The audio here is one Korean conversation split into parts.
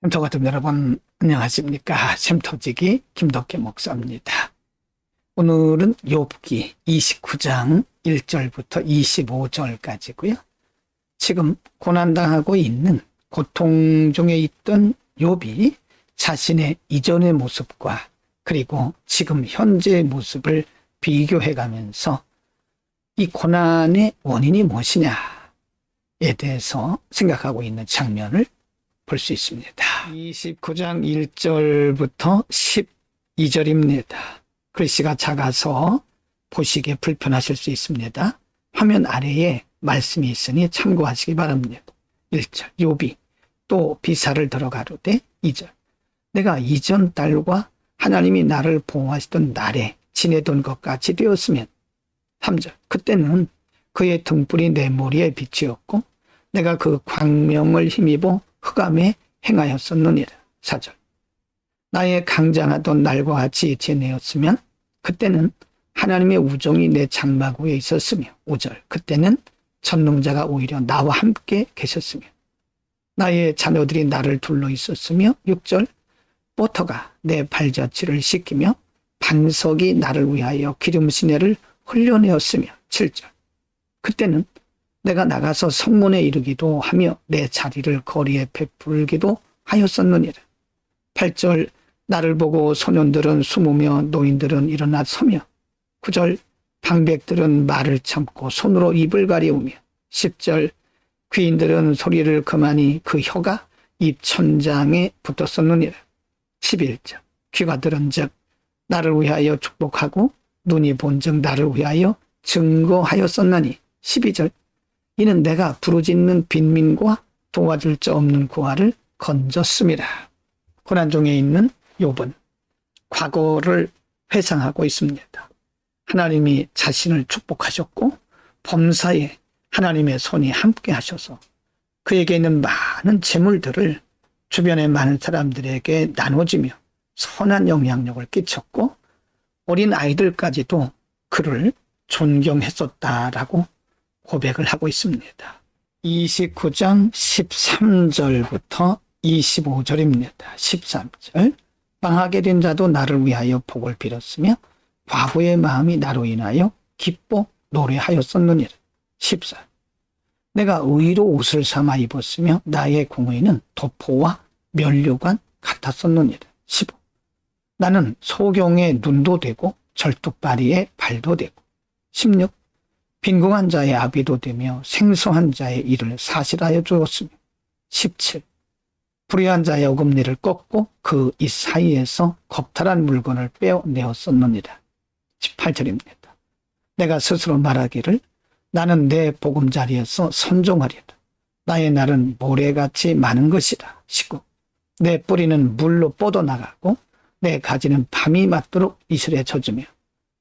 샘터 가족 여러분 안녕하십니까 샘터지기 김덕기 목사입니다. 오늘은 욥기 29장 1절부터 25절까지고요. 지금 고난당하고 있는 고통 중에 있던 욥이 자신의 이전의 모습과 그리고 지금 현재의 모습을 비교해 가면서 이 고난의 원인이 무엇이냐에 대해서 생각하고 있는 장면을 볼 수 있습니다. 29장 1절부터 12절입니다. 글씨가 작아서 보시기에 불편하실 수 있습니다. 화면 아래에 말씀이 있으니 참고하시기 바랍니다. 1절 요비 또 비사를 들어가로되 2절 내가 이전 딸과 하나님이 나를 보호하시던 날에 지내던 것 같이 되었으면 3절 그때는 그의 등불이 내 머리에 빛이었고 내가 그 광명을 힘입어 흑암에 행하였었느니라. 4절. 나의 강장하던 날과 같이 지내었으면 그때는 하나님의 우정이 내 장막 위에 있었으며 5절. 그때는 전능자가 오히려 나와 함께 계셨으며 나의 자녀들이 나를 둘러 있었으며 6절. 포터가 내 발자취를 씻기며 반석이 나를 위하여 기름 시내를 흘려내었으며 7절. 그때는 내가 나가서 성문에 이르기도 하며 내 자리를 거리에 베풀기도 하였었느니라. 8절 나를 보고 소년들은 숨으며 노인들은 일어나 서며 9절 방백들은 말을 참고 손으로 입을 가리우며 10절 귀인들은 소리를 그만이 그 혀가 입 천장에 붙었었느니라. 11절 귀가 들은 즉 나를 위하여 축복하고 눈이 본즉 나를 위하여 증거하였었나니 12절 이는 내가 부르짖는 빈민과 도와줄 자 없는 고아를 건졌습니다. 고난 중에 있는 욥은 과거를 회상하고 있습니다. 하나님이 자신을 축복하셨고 범사에 하나님의 손이 함께 하셔서 그에게 있는 많은 재물들을 주변의 많은 사람들에게 나눠지며 선한 영향력을 끼쳤고 어린 아이들까지도 그를 존경했었다라고 고백을 하고 있습니다. 29장 13절부터 25절입니다. 13절 방하게 된 자도 나를 위하여 복을 빌었으며 과부의 마음이 나로 인하여 기뻐 노래하였었느니라. 14 내가 의로 옷을 삼아 입었으며 나의 공의는 도포와 면류관 같았었느니라. 15 나는 소경의 눈도 되고 절뚝바리의 발도 되고 16 빈궁한 자의 아비도 되며 생소한 자의 일을 사실하여 주었으며 17. 불의한 자의 어금니를 꺾고 그 이 사이에서 겁탈한 물건을 빼어내었었느니라. 18절입니다. 내가 스스로 말하기를 나는 내 보금자리에서 선종하리라. 나의 날은 모래같이 많은 것이다. 19. 내 뿌리는 물로 뻗어나가고 내 가지는 밤이 맞도록 이슬에 젖으며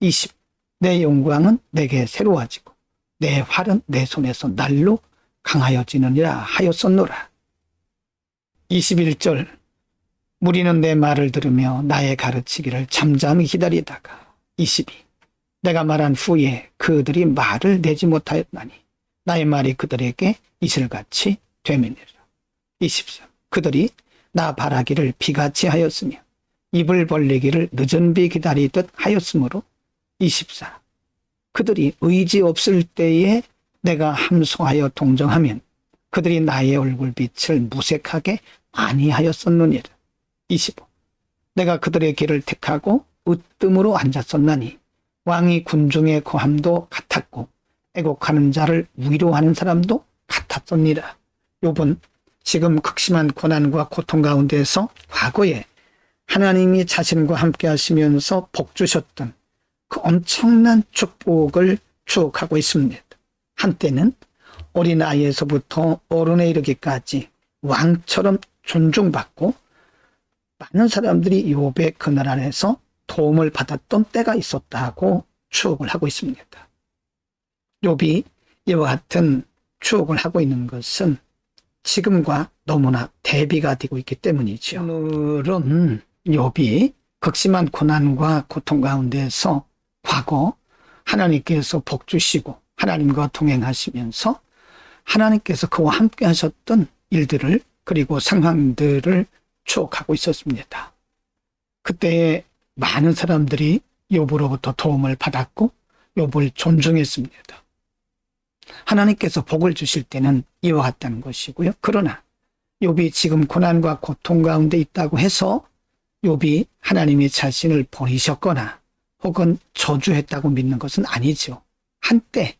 20. 내 영광은 내게 새로워지고 내 활은 내 손에서 날로 강하여지느니라 하였었노라. 21절 무리는 내 말을 들으며 나의 가르치기를 잠잠히 기다리다가 22 내가 말한 후에 그들이 말을 내지 못하였나니 나의 말이 그들에게 이슬같이 되매니라. 23 그들이 나 바라기를 비같이 하였으며 입을 벌리기를 늦은 비 기다리듯 하였으므로 24. 그들이 의지 없을 때에 내가 함소하여 동정하면 그들이 나의 얼굴빛을 무색하게 아니하였었느니라. 25. 내가 그들의 길을 택하고 으뜸으로 앉았었나니 왕이 군중의 고함도 같았고 애곡하는 자를 위로하는 사람도 같았었니라. 욥은 지금 극심한 고난과 고통 가운데서 과거에 하나님이 자신과 함께 하시면서 복 주셨던 그 엄청난 축복을 추억하고 있습니다. 한때는 어린아이에서부터 어른에 이르기까지 왕처럼 존중받고 많은 사람들이 욥의 그늘 안에서 도움을 받았던 때가 있었다고 추억을 하고 있습니다. 욥이 이와 같은 추억을 하고 있는 것은 지금과 너무나 대비가 되고 있기 때문이죠. 오늘은 욥이 극심한 고난과 고통 가운데서 과거 하나님께서 복 주시고 하나님과 동행하시면서 하나님께서 그와 함께 하셨던 일들을 그리고 상황들을 추억하고 있었습니다. 그때에 많은 사람들이 욥으로부터 도움을 받았고 욥을 존중했습니다. 하나님께서 복을 주실 때는 이와 같다는 것이고요. 그러나 욥이 지금 고난과 고통 가운데 있다고 해서 욥이 하나님이 자신을 버리셨거나 혹은 저주했다고 믿는 것은 아니죠. 한때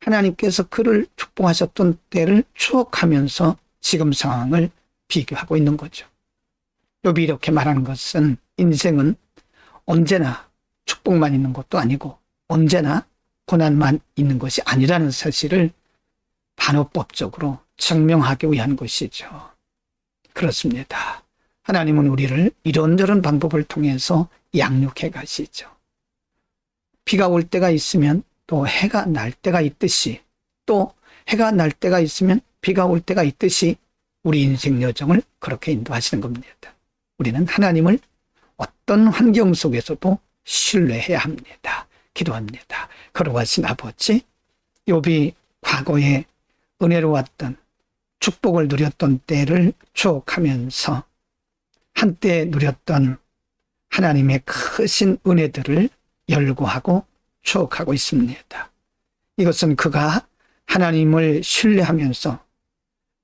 하나님께서 그를 축복하셨던 때를 추억하면서 지금 상황을 비교하고 있는 거죠. 욥이 이렇게 말하는 것은 인생은 언제나 축복만 있는 것도 아니고 언제나 고난만 있는 것이 아니라는 사실을 반어법적으로 증명하기 위한 것이죠. 그렇습니다. 하나님은 우리를 이런저런 방법을 통해서 양육해 가시죠. 비가 올 때가 있으면 또 해가 날 때가 있듯이 또 해가 날 때가 있으면 비가 올 때가 있듯이 우리 인생 여정을 그렇게 인도하시는 겁니다. 우리는 하나님을 어떤 환경 속에서도 신뢰해야 합니다. 기도합니다. 걸어가신 아버지, 욥이 과거에 은혜로웠던 축복을 누렸던 때를 추억하면서 한때 누렸던 하나님의 크신 은혜들을 열고하고 추억하고 있습니다. 이것은 그가 하나님을 신뢰하면서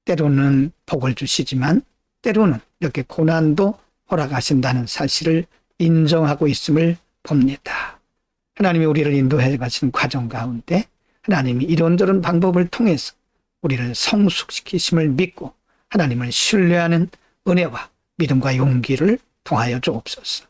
때로는 복을 주시지만 때로는 이렇게 고난도 허락하신다는 사실을 인정하고 있음을 봅니다. 하나님이 우리를 인도해 가시는 과정 가운데 하나님이 이런저런 방법을 통해서 우리를 성숙시키심을 믿고 하나님을 신뢰하는 은혜와 믿음과 용기를 통하여 주옵소서.